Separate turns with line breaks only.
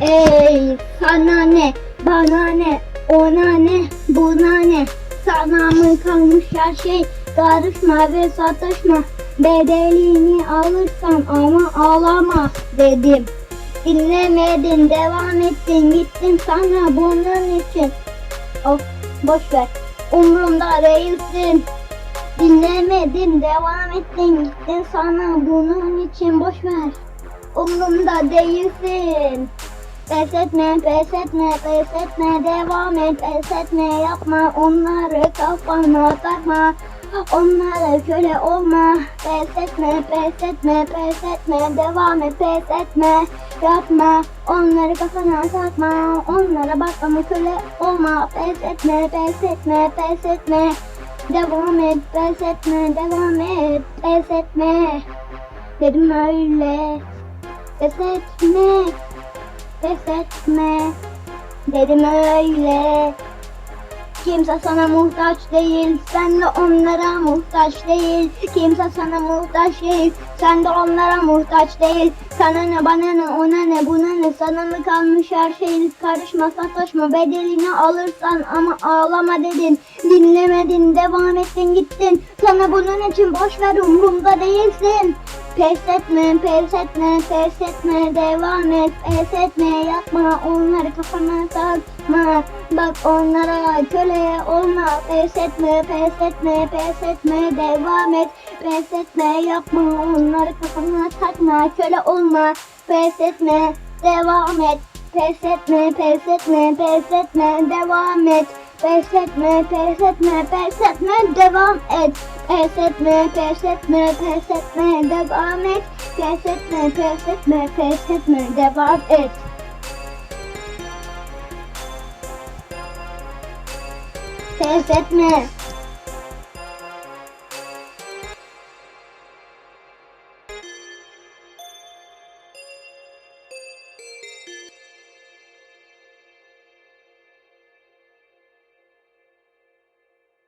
Ey sana ne, bana ne, ona ne, buna ne? Sana mı kalmış her şey? Karışma ve sataşma. Bedelini alırsan ama ağlama dedim. Dinlemedin, devam ettin, gittin sana bunun için. Of, boş ver. Umrumda değilsin. Dinlemedin, devam ettin, gittin sana bunun için boş ver. Umrumda değilsin. Pes etme, pes etme, pes etme, devam et, pes etme, yapma onları kafana takma. Onlara köle olma, pes etme, pes etme, pes etme, devam et, pes etme, yapma. Onları kafana takma, onlara bakma, köle olma, pes etme, pes etme, pes etme. Devam et, pes etme, devam et, pes etme. Dedim öyle, pes etme. Pes etme. Dedim öyle. Kimse sana muhtaç değil. Sen de onlara muhtaç değil. Kimse sana muhtaç değil. Sen de onlara muhtaç değil. Sana ne bana ne ona ne buna ne? Sana mı kalmış her şey Karışma sataşma bedelini alırsan Ama ağlama dedin. Dinlemedin devam ettin gittin. Sana bunun için boş ver umurumda değilsin Pes etme, pes etme, pes etme, devam et, pes etme, yapma, onları kafana takma, bak onlara köle olma, pes etme, pes etme, pes etme, devam et, pes etme, yapma, onları kafana takma, köle olma, pes etme, devam et, pes etme, pes etme, pes etme, devam et, pes etme, pes etme, pes etme, devam et. Pes etme, pes etme, pes etme, devam et. Pes etme, pes etme, pes etme, devam et. Pes etme.